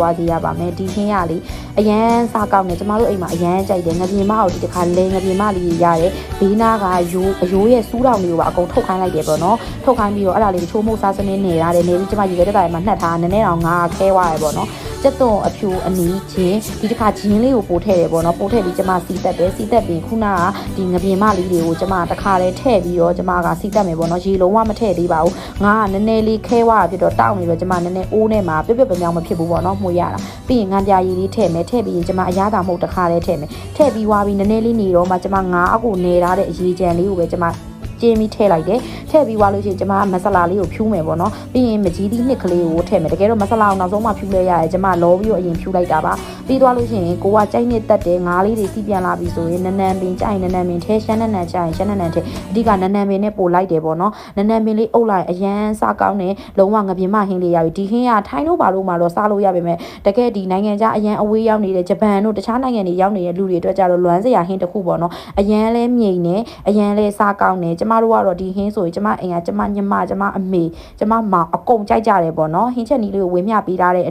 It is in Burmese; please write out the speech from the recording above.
သွားစီရပါမယ်ဒီခင်းရလေအရန်စားကောင်းတယ်ကျမတို့အိမ်မှာအရန်ကြိုက်တယ်ငပြင်းမအောင်ဒီတစ်ခါလဲငပြင်းမလေးရတယ်ဘေးနာကရိုးအရိုးရဲ့စူးတောင်လေးကိုပါအကုန်ထုတ်ခိုင်းလိုက်တယ်ပေါ့နော်ထုတ်ခိုင်းပြီးတော့အဲ့ဒါလေးချိုးမှုစားစနစ်နေရတယ်နေပြီးကျမရေခဲတက်တာမှာနှက်ထားနည်းနည်းတော့ငါခဲသွားရပေါ့နော် ကျက်သွန်အဖြူအနီးချင်းဒီတစ်ခါဂျင်းလေးကိုပို့ထည့်တယ်ပေါ့နော်ပို့ထည့်ပြီးကျမစီတက်တယ်စီတက်ပြီးခုနကဒီငပြင်းမလေးတွေကိုကျမတစ်ခါတည်းထည့်ပြီးတော့ကျမကစီတက်မယ်ပေါ့နော်ရေလုံးဝမထည့်သေးပါဘူးငါကနည်းနည်းလေးခဲသွားတာဖြစ်တော့တောက်နေတော့ကျမနည်းနည်းအိုးနဲ့မှာပြက်ပြက်ပမြောင်မဖြစ်ဘူးပေါ့နော်မှုရတာပြီးရင်ငန်းပြာရည်လေးထည့်မယ်ထည့်ပြီးရင်ကျမအရသာမဟုတ်တစ်ခါတည်းထည့်မယ်ထည့်ပြီးွားပြီးနည်းနည်းလေးနေတော့မှကျမငါအကူနေထားတဲ့အရေးကြံလေးကိုပဲကျမ ကျင်းပြီးထည့်လိုက်တယ်ထည့်ပြီးွားလို့ရှိရင်ကျမမဆလာလေးကိုဖြူးမယ်ပေါ့နော်ပြီးရင်မကြီးသီးနှစ်ကလေးကိုထည့်မယ်တကယ်တော့မဆလာအောင်နောက်ဆုံးမှဖြူးလဲရတယ်ကျမလောပြီးတော့အရင်ဖြူးလိုက်တာပါပြီးသွားလို့ရှိရင်ကိုကကြိုက်နေတတ်တယ်ငါးလေးတွေစီးပြန်လာပြီဆိုရင်နန်းနန်းပင်ကြိုက်နန်းနန်းပင်ထဲရှမ်းနန်းနန်းကြိုက်ရှမ်းနန်းနန်းထဲအဓိကနန်းနန်းပင်နဲ့ပို့လိုက်တယ်ပေါ့နော်နန်းနန်းပင်လေးအုပ်လိုက်အရန်စားကောင်းတယ်လုံးဝငပြင်းမဟင်းလေးရပြီဒီဟင်းကထိုင်းတို့ဘာလို့မှတော့စားလို့ရပါမယ်တကယ်ဒီနိုင်ငံခြားအရန်အဝေးရောက်နေတဲ့ဂျပန်တို့တခြားနိုင်ငံတွေရောက်နေတဲ့လူတွေအတွက်ကြတော့လွမ်းစရာဟင်းတစ်ခုပေါ့နော်အရန်လဲမြိန်နေအရန်လဲစားကောင်းတယ်ကျမတို့ကတော့ဒီဟင်းဆိုရင်ကျမအိမ်ကကျမညီမကျမအမေကျမမောင်အကုန်ကြိုက်ကြတယ်ပေါ့နော်ဟင်းချက်နီးလေးကိုဝေမျှပေးထားတဲ့